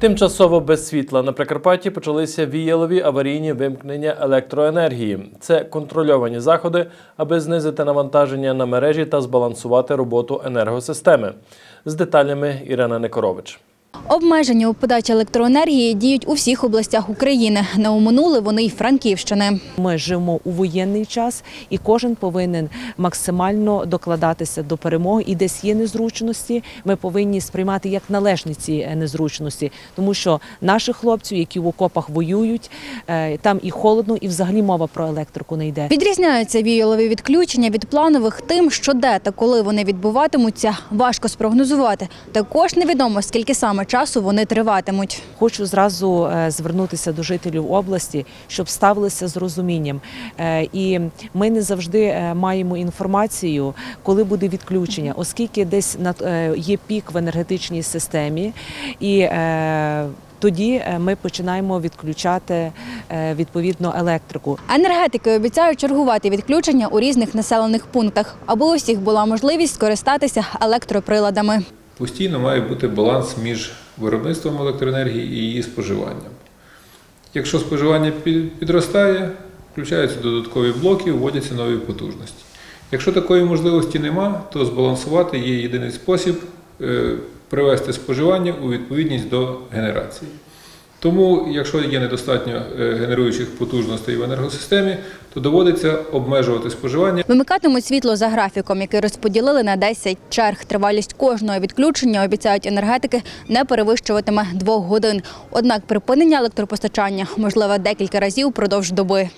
Тимчасово без світла на Прикарпатті почалися віялові аварійні вимкнення електроенергії. Це контрольовані заходи, аби знизити навантаження на мережі та збалансувати роботу енергосистеми. З деталями Ірина Некорович. Обмеження у подачі електроенергії діють у всіх областях України. Не оминули вони й Франківщини. Ми живемо у воєнний час, і кожен повинен максимально докладатися до перемоги. І десь є незручності. Ми повинні сприймати як належні ці е, незручності, тому що наших хлопців, які в окопах воюють, е, там і холодно, і взагалі мова про електрику не йде. Відрізняються віялові відключення від планових тим, що де та коли вони відбуватимуться, важко спрогнозувати. Також невідомо, скільки саме часу вони триватимуть. Хочу зразу е, звернутися до жителів області, щоб ставилися з розумінням. Е, І ми не завжди е, маємо інформацію, коли буде відключення, оскільки десь є пік в енергетичній системі, і тоді ми починаємо відключати відповідно електрику. Енергетики обіцяють чергувати відключення у різних населених пунктах, аби у всіх була можливість скористатися електроприладами. Постійно має бути баланс між виробництвом електроенергії і її споживанням. Якщо споживання підростає, включаються додаткові блоки, вводяться нові потужності. Якщо такої можливості нема, то збалансувати є єдиний спосіб е, привести споживання у відповідність до генерації. Тому, якщо є недостатньо е, генеруючих потужностей в енергосистемі, то доводиться обмежувати споживання Вимикатимуть світло за графіком, який розподілили на 10 черг. Тривалість кожного відключення, обіцяють енергетики, не перевищуватиме двох годин. Однак припинення електропостачання можливе декілька разів впродовж доби.